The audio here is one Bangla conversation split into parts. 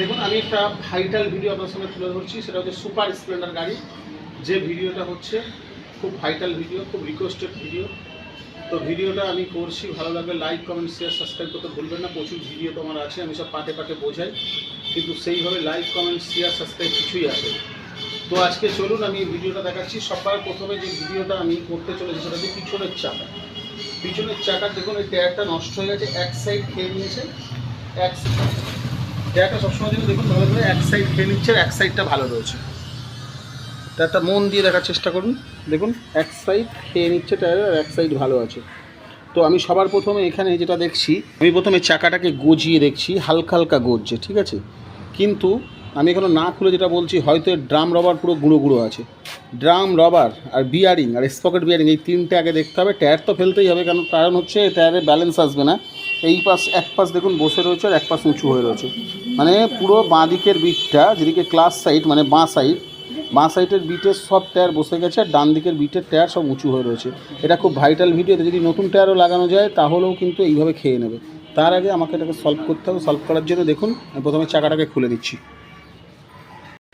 দেখুন, আমি একটা ভাইটাল ভিডিও আপনার সামনে তুলে ধরছি, সেটা হচ্ছে সুপার স্প্লেন্ডার গাড়ি। যে ভিডিওটা হচ্ছে খুব ভাইটাল ভিডিও খুব রিকোয়েস্টেড ভিডিও তো ভিডিওটা আমি করছি, ভালো লাগলে লাইক কমেন্ট শেয়ার সাবস্ক্রাইব করতে ভুলবেন না। প্রচুর ভিডিও তো আমার আছে, আমি সব পাটে পাটে বোঝাই। কিন্তু সেইভাবে লাইক কমেন্ট শেয়ার সাবস্ক্রাইব কিছুই আসে তো আজকে চলুন, আমি ভিডিওটা দেখাচ্ছি। সবার প্রথমে যে ভিডিওটা আমি করতে চলেছি, সেটা হচ্ছে পিছনের চাকা। পিছনের চাকা, দেখুন, এই টায়ারটা নষ্ট হয়ে গেছে, এক সাইড খেয়ে নিয়েছে, এক টায়ারটা সবসময় জন্য দেখুন ভালো করে এক সাইড খেয়ে নিচ্ছে এক সাইডটা ভালো রয়েছে। টায়ারটা মন দিয়ে দেখার চেষ্টা করুন। দেখুন, এক সাইড খেয়ে নিচ্ছে টায়ার আর এক সাইড ভালো আছে। তো আমি সবার প্রথমে এখানে যেটা দেখছি, আমি প্রথমে চাকাটাকে গজিয়ে দেখছি, হালকা হালকা গজছে, ঠিক আছে? কিন্তু আমি এখনও না খুলে যেটা বলছি, হয়তো ড্রাম রবার পুরো গুঁড়ো গুঁড়ো আছে। ড্রাম রবার আর বিয়ারিং আর স্পকেট বিয়ারিং এই তিনটে আগে দেখতে হবে। টায়ার তো ফেলতেই হবে, কারণ কারণ হচ্ছে টায়ারে ব্যালেন্স আসবে না। এই পাশ, এক পাশ দেখুন বসে রয়েছে, আর এক পাশ উঁচু হয়ে রয়েছে। মানে পুরো বাঁ দিকের বিটটা যেদিকে ক্লাস সাইড মানে বাঁ সাইড বাঁ সাইডের বিটের সব টায়ার বসে গেছে আর ডান দিকের বিটের টায়ার সব উঁচু হয়ে রয়েছে। এটা খুব ভাইটাল ভিডিও যদি নতুন টায়ারও লাগানো যায়, তাহলেও কিন্তু এইভাবে খেয়ে নেবে। তার আগে আমাকে এটাকে সলভ করতে হবে। সলভ করার জন্য দেখুন, আমি প্রথমে চাকাটাকে খুলে দিচ্ছি।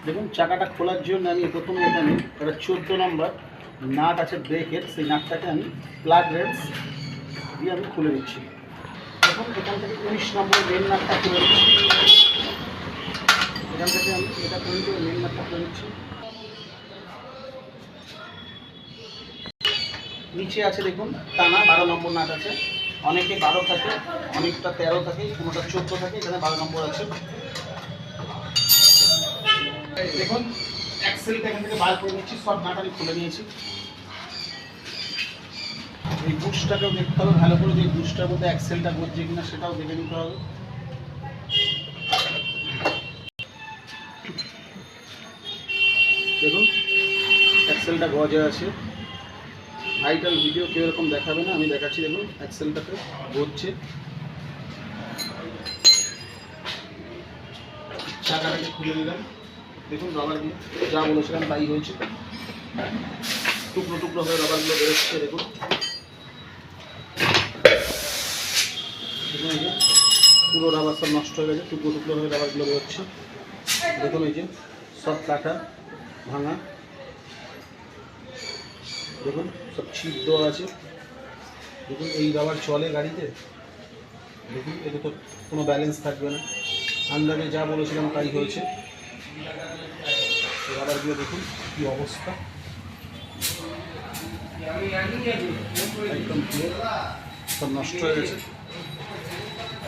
দেখুন, চাকাটা খোলার জন্য আমি প্রথমে এখানে একটা চোদ্দ নম্বর নাট আছে ব্রেকের, সেই নাটটাকে আমি প্লাগ রেন্স দিয়ে আমি খুলে নিচ্ছি দেখুন এখান থেকে উনিশ নম্বর মেন খুলে নিচ্ছি। এখান থেকে আমি এটা দিয়ে মেন নাটটা খুলে নিচ্ছি। নিচে আছে দেখুন, টানা বারো নম্বর নাট আছে। অনেকে বারো থাকে, অনেকটা তেরো থাকে, কোনোটা চোদ্দ থাকে, এখানে বারো নম্বর আছে। দেখুন এক্সেলটা এখান থেকে বার করে নিচ্ছি, সব নাট আমি খুলে নিয়েছি। এই বুশটাকেও দেখতে হবে, ভালো করে যে বুশটার মধ্যে অ্যাক্সেলটা বলছে কিনা সেটাও দেখে নিতে হবে। দেখুন অ্যাক্সেলটা গজে আছে। ভাইটাল ভিডিও কেউ এরকম দেখাবে না, আমি দেখাচ্ছি, দেখুন এক্সেলটাতে গজছে। চাকাটাকে খুলে নিলাম দেখুন রবার দিয়ে যা বলেছিলাম তাই হয়েছে। টুকরো টুকরো হয়ে রবারগুলো বেরোচ্ছে, দেখুন। দেখুন এই যে। পুরো রাবার সব নষ্ট হয়ে গেছে, টুকরো টুকরো হয়ে রাবারগুলো বেরোচ্ছে। দেখুন এই যে, সব কাটা, ভাঙা। দেখুন, সব ছিপ দেওয়া আছে। দেখুন, এই রাবার চলে গাড়িতে। দেখুন, এতে তো কোনো ব্যালেন্স থাকবে না। আন্দাজে যা বলেছিলাম তাই হয়েছে। রাবারগুলো দেখুন, কী অবস্থা। একদম সব নষ্ট হয়ে গেছে।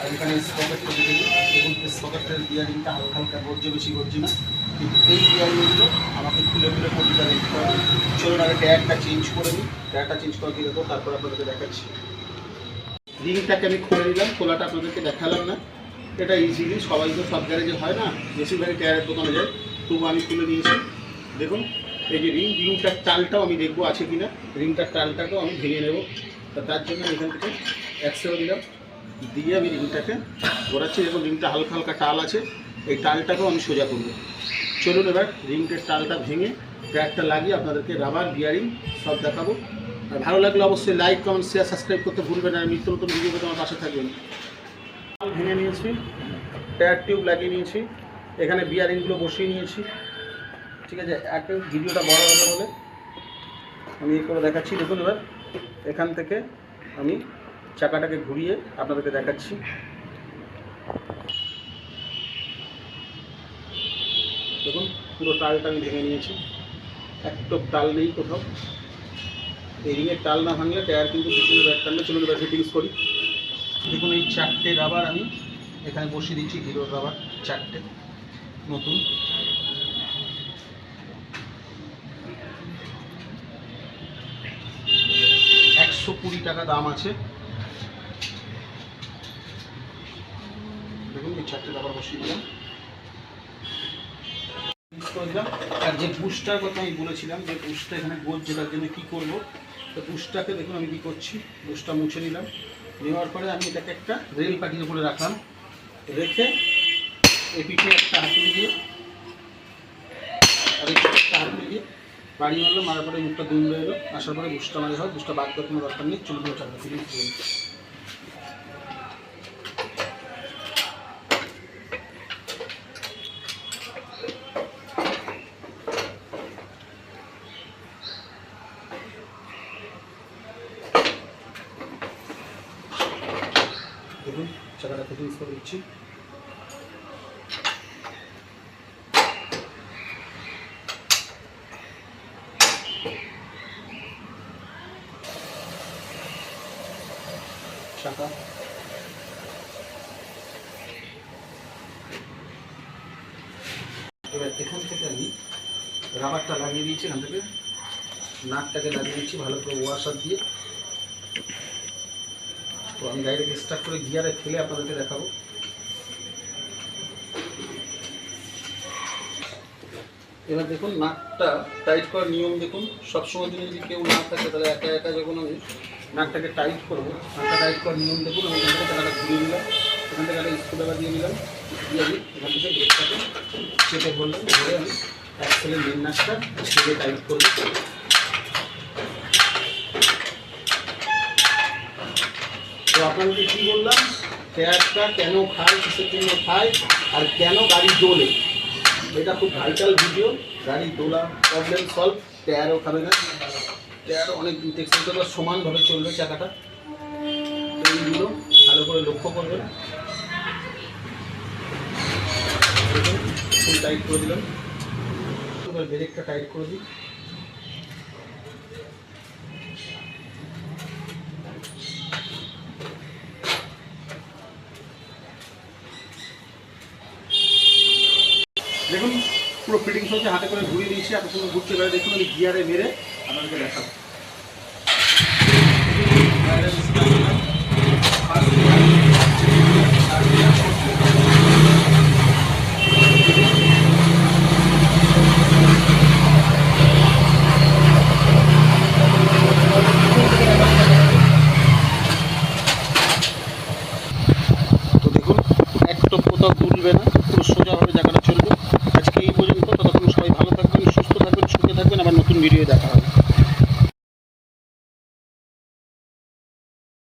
এখানে স্পকেটটা দেখে নিন। দেখুন স্পকেটের বিয়ারিংটা হালকা হালকা গর্জে বেশি গর্জে না। কিন্তু এই বিয়ারিংগুলো আমাকে খুলে খুলে প্রতিটা দেখতে হবে। চলুন আগে ট্যাগটা চেঞ্জ করে নিই। ট্যাগটা চেঞ্জ করে দিয়ে দেবো তারপর আপনাদেরকে দেখাচ্ছি। রিংটাকে আমি খুলে নিলাম, খোলাটা আপনাদেরকে দেখালাম না। এটা ইজিলি সবাই তো সব গ্যারেজে হয় না, বেশিরভাগই টায়ারের দোকানে যায়। তবু আমি খুলে নিয়েছি। দেখুন, এই যে রিং রিংটার টালটাও আমি দেখব আছে কি না রিংটার টালটাকেও আমি ভেঙে নেব। তা তার জন্য এখান থেকে একশো দিলাম। দিয়ে আমি রিংটাকে ঘোরাচ্ছি দেখুন, রিংটা হালকা হালকা টাল আছে। এই টালটাকেও আমি সোজা করব। চলুন এবার রিংটের টালটা ভেঙে ট্র্যাকটা লাগিয়ে আপনাদেরকে রাবার বিয়ারিং সব দেখাবো। আর ভালো লাগলে অবশ্যই লাইক কমেন্ট শেয়ার সাবস্ক্রাইব করতে ভুলবেন আর নিত্য নতুন ভিডিও পেতে আমার পাশে থাকবেন। ভেঙে নিয়েছি টায়ার টিউব লাগিয়ে নিয়েছি, এখানে বিয়ারিংগুলো বসিয়ে নিয়েছি। ঠিক আছে, একটা ভিডিওটা বড় হবে বলে আমি এই করে দেখাচ্ছি। দেখুন এবার এখান থেকে আমি চাকাটাকে ঘুরিয়ে আপনাদেরকে দেখাচ্ছি। দেখুন, পুরো তালটা আমি ভেঙে নিয়েছি। একটু তাল নেই কোথাও। এই টাল না ভাঙলে টায়ার কিন্তু পিছনে ব্যাগ টানলে চলুন ফিটিংস করি। দেখুন, এই চারটে রাবার আমি এখানে বসিয়ে দিচ্ছি হিরোর রাবার চারটে, নতুন। একশো কুড়ি টাকা দাম আছে। দেখুন, এই চারটে রাবার বসিয়ে দিলাম। আর যে বুস্টার কথা আমি বলেছিলাম, যে বুস্টটা এখানে গোল জেলার জন্য কী করব, তো বুস্টটাকে দেখুন আমি কী করছি। বুস্টটা মুছে নিলাম। নেওয়ার পরে আমি এটাকে একটা রেল পাটির উপরে রাখলাম। রেখে এই পিঠে একটা হাতুড়ি দিয়ে, আর একটা হাতুড়ি দিয়ে বাড়ি মারলো মারার পরে মুখটা দুমড়ে এলো। আসার পরে বুস্টটা মারি হয়। বুস্টটা বাদ দেওয়ার কোনো দরকার নেই। চলুন চাকরি করে দিচ্ছি। এবার এখান থেকে আমি রাবারটা লাগিয়ে দিয়েছি, এখান থেকে নাকটাকে লাগিয়ে দিচ্ছি, ভালো করে ওয়াশার দিয়ে। তো আমি গাড়িটাকে স্টার্ট করে গিয়ারে ফেলে আপনাদেরকে দেখাবো। এবার দেখুন, নাকটা টাইট করার নিয়ম দেখুন। সবসময় যদি কেউ না থাকে, তাহলে একা একা যখন আমি নাকটাকে টাইট করব, নাকটা টাইট করার নিয়ম দেখুন, আমি এখান থেকে টাকাটা ঘুরিয়ে নিলাম। এখান থেকে একটা স্ক্রুড্রাইভার দিয়ে নিলাম। দিয়ে আমি এখান থেকে গেটটাকে চেপে ধরলাম। ধরে আমি এক ছেলে মেন নাকটা টাইট করব। তো আপনাদেরকে কী বললাম? টায়ারটা কেন খায়, কিসের জন্য খায়, আর কেন গাড়ি দোলে? এটা খুব ভাইটাল ভিডিও গাড়ি দোলা প্রবলেম সলভ টায়ারও খাবে না। টায়ারও অনেক টেক্সটাইল তো সমানভাবে চলবে চাকাটা। এইগুলো ভালো করে লক্ষ্য করবেন। টাইট করে দিলাম। ব্রেকটা টাইট করে দিই। দেখুন, পুরো ফিটিংস হচ্ছে হাতে করে ঘুরিয়ে দিয়েছি এত সুন্দর ঘুরতে পারে, দেখুন আমি গিয়ারে মেরে আপনাদেরকে দেখাবো গাড়িটা start করলাম। First gear, third gear, fourth gear। তো দেখুন একটা কোথাও তুলবে না পুরো সোজাভাবে জায়গাটা চলবে আজকে এই পর্যন্ত ততক্ষণ সবাই ভালো থাকবেন সুস্থ থাকবেন সুখে থাকবেন আবার নতুন ভিডিও দেখা হবে